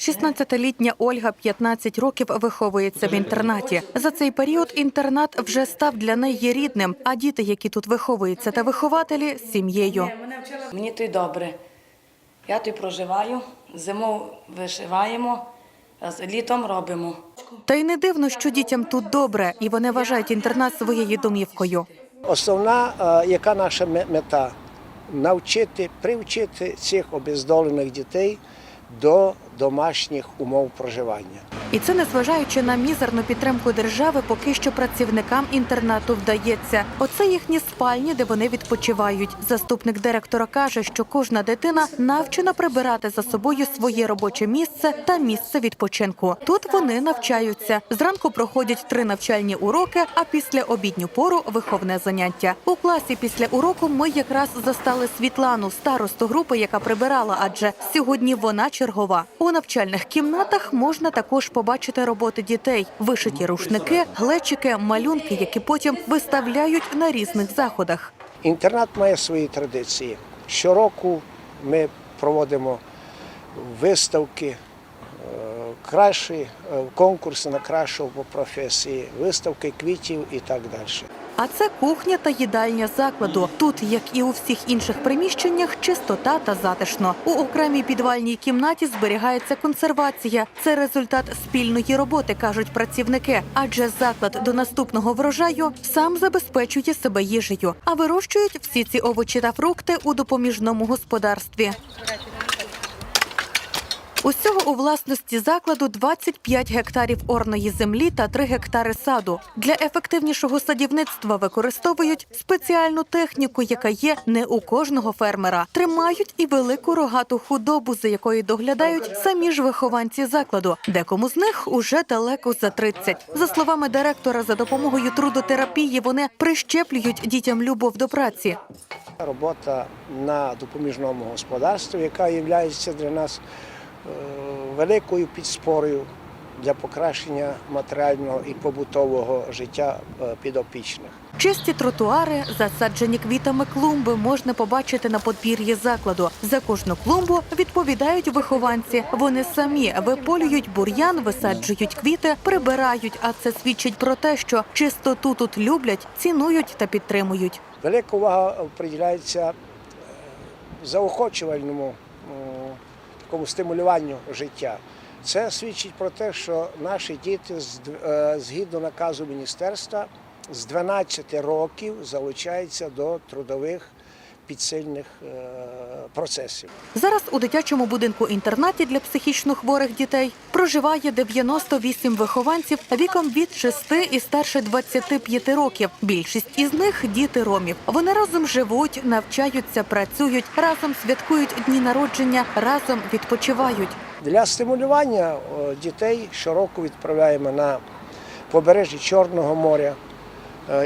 16-літня Ольга 15 років виховується в інтернаті. За цей період інтернат вже став для неї рідним, а діти, які тут виховуються, та вихователі сім'єю. Мені то й добре. Я тут проживаю, зиму вишиваємо, а літом робимо. Та й не дивно, що дітям тут добре, і вони вважають інтернат своєю домівкою. Основна, е, яка наша мета навчити, привчити цих обездолених дітей до домашніх умов проживання. І це незважаючи на мізерну підтримку держави, поки що працівникам інтернату вдається. Оце їхні спальні, де вони відпочивають. Заступник директора каже, що кожна дитина навчена прибирати за собою своє робоче місце та місце відпочинку. Тут вони навчаються. Зранку проходять три навчальні уроки, а після обідню пору виховне заняття. У класі після уроку ми якраз застали Світлану, старосту групи, яка прибирала, адже сьогодні вона чергова. У навчальних кімнатах можна також побачити роботи дітей, вишиті рушники, глечики, малюнки, які потім виставляють на різних заходах. Інтернат має свої традиції. Щороку ми проводимо виставки, е, кращі е, конкурси на кращого по професії, виставки квітів і так далі. А це кухня та їдальня закладу. Тут, як і у всіх інших приміщеннях, чистота та затишно. У окремій підвальній кімнаті зберігається консервація. Це результат спільної роботи, кажуть працівники. Адже заклад до наступного врожаю сам забезпечує себе їжею, а вирощують всі ці овочі та фрукти у допоміжному господарстві. Усього у власності закладу 25 гектарів орної землі та 3 гектари саду. Для ефективнішого садівництва використовують спеціальну техніку, яка є не у кожного фермера. Тримають і велику рогату худобу, за якою доглядають самі ж вихованці закладу. Декому з них уже далеко за 30. За словами директора, за допомогою трудотерапії вони прищеплюють дітям любов до праці. Робота на допоміжному господарстві, яка є для нас великою підспорою для покращення матеріального і побутового життя е, підопічних. Чисті тротуари, засаджені квітами клумби можна побачити на подвір'ї закладу. За кожну клумбу відповідають вихованці. Вони самі виполюють бур'ян, висаджують квіти, прибирають. А це свідчить про те, що чистоту тут люблять, цінують та підтримують. Велика увага приділяється е, заохочувальному такому стимулюванню життя. Це свідчить про те, що наші діти е, згідно наказу міністерства з 12 років залучаються до трудових підсильних е, процесів. Зараз у дитячому будинку інтернаті для психічно хворих дітей проживає 98 вихованців віком від 6 і старше 25 років. Більшість із них діти ромів. Вони разом живуть, навчаються, працюють, разом святкують дні народження, разом відпочивають. Для стимулювання дітей щороку відправляємо на побережжя Чорного моря,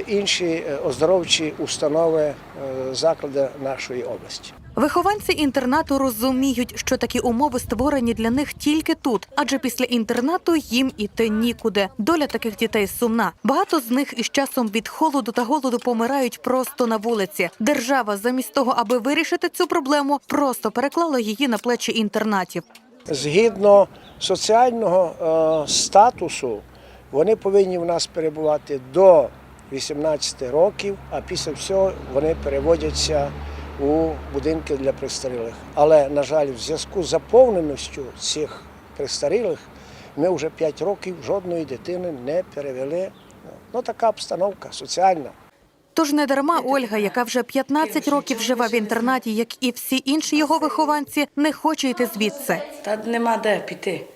інші е, оздоровчі установи, е, заклади нашої області. Вихованці інтернату розуміють, що такі умови створені для них тільки тут, адже після інтернату їм іти нікуди. Доля таких дітей сумна. Багато з них із часом від холоду та голоду помирають просто на вулиці. Держава, замість того, аби вирішити цю проблему, просто переклала її на плечі інтернатів. Згідно соціального е, статусу, вони повинні в нас перебувати до 18 років, а після всього вони переводяться у будинки для престарілих. Але, на жаль, в зв'язку з заповненістю цих престарілих ми вже 5 років жодної дитини не перевели. Ну, така обстановка соціальна. Тож не дарма Ольга, яка вже 15 років живе в інтернаті, як і всі інші його вихованці, не хоче йти звідси. Та нема де піти.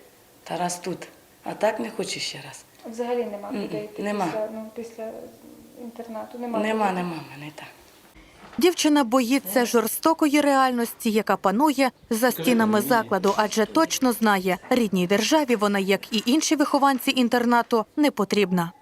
Тарас тут. А так не хочу ще раз. Взагалі нема куди йти нема. після, ну, після інтернату. Нема, Нема, куди. нема мене так. Дівчина боїться жорстокої реальності, яка панує за стінами закладу, адже точно знає, рідній державі вона, як і інші вихованці інтернату, не потрібна.